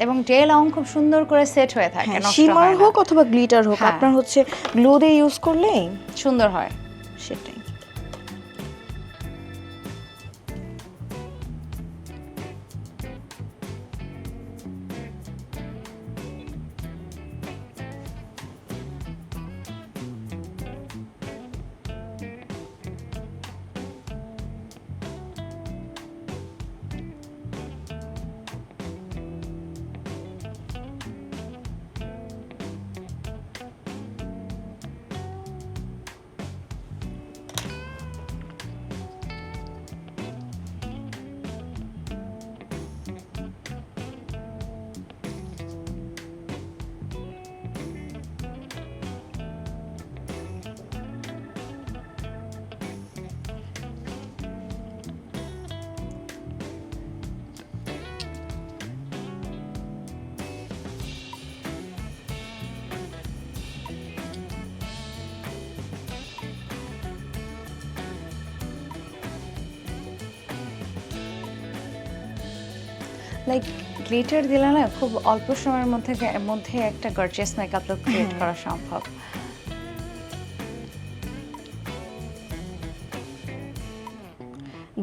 এবং জেল অং খুব সুন্দর করে সেট হয়ে থাকে নষ্ট শিমার হয়। হোক অথবা গ্লিটার হোক হ্যাঁ। আপনার হচ্ছে গ্লো দিয়ে ইউজ করলেই সুন্দর হয় সেটাই লাইক গ্লিটার দিলে না খুব অল্প সময়ের মধ্যে মধ্যে একটা গর্জিয়াস মেকআপ লুক ক্রিয়েট করা সম্ভব।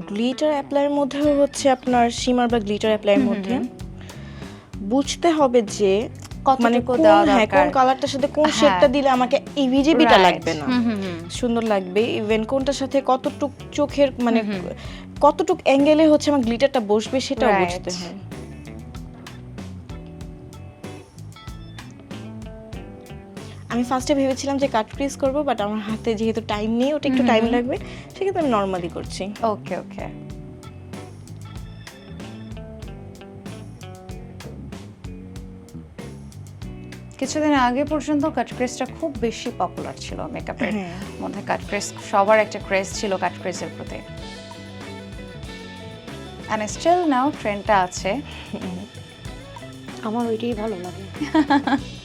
গ্লিটার অ্যাপ্লাইয়ের মধ্যে হচ্ছে আপনার শিমার বা গ্লিটার অ্যাপ্লাইয়ের মধ্যে। বুঝতে হবে যে মানে কোন হ্যাঁ কালারটার সাথে কোন হ্যাঁ। শেডটা দিলে আমাকে এই ভিজিবিটা Right. লাগবে না। সুন্দর লাগবে। ইভেন কোনটার সাথে কতটুক চোখের মানে কতটুক অ্যাঙ্গেলে হচ্ছে আমার গ্লিটারটা বসবে সেটাও. বুঝতে হয়। আমি ফার্স্টে ভেবেছিলাম যে কাট ক্রিজ করব বাট আমার হাতে যেহেতু টাইম নেই ওটা একটু টাইম লাগবে। সেক্ষেত্রে আমি নর্মালি করছি। ওকে ওকে কিছুদিন আগে পর্যন্ত কাট ক্রেজটা খুব বেশি পপুলার ছিল মেকআপের। মধ্যে। কাট ক্রেজ সবার একটা ক্রেজ ছিল কাট ক্রেজের প্রতি। অ্যান্ড স্টিল নাও ট্রেন্ডটা আছে। আমার ওইটাই ভালো লাগে।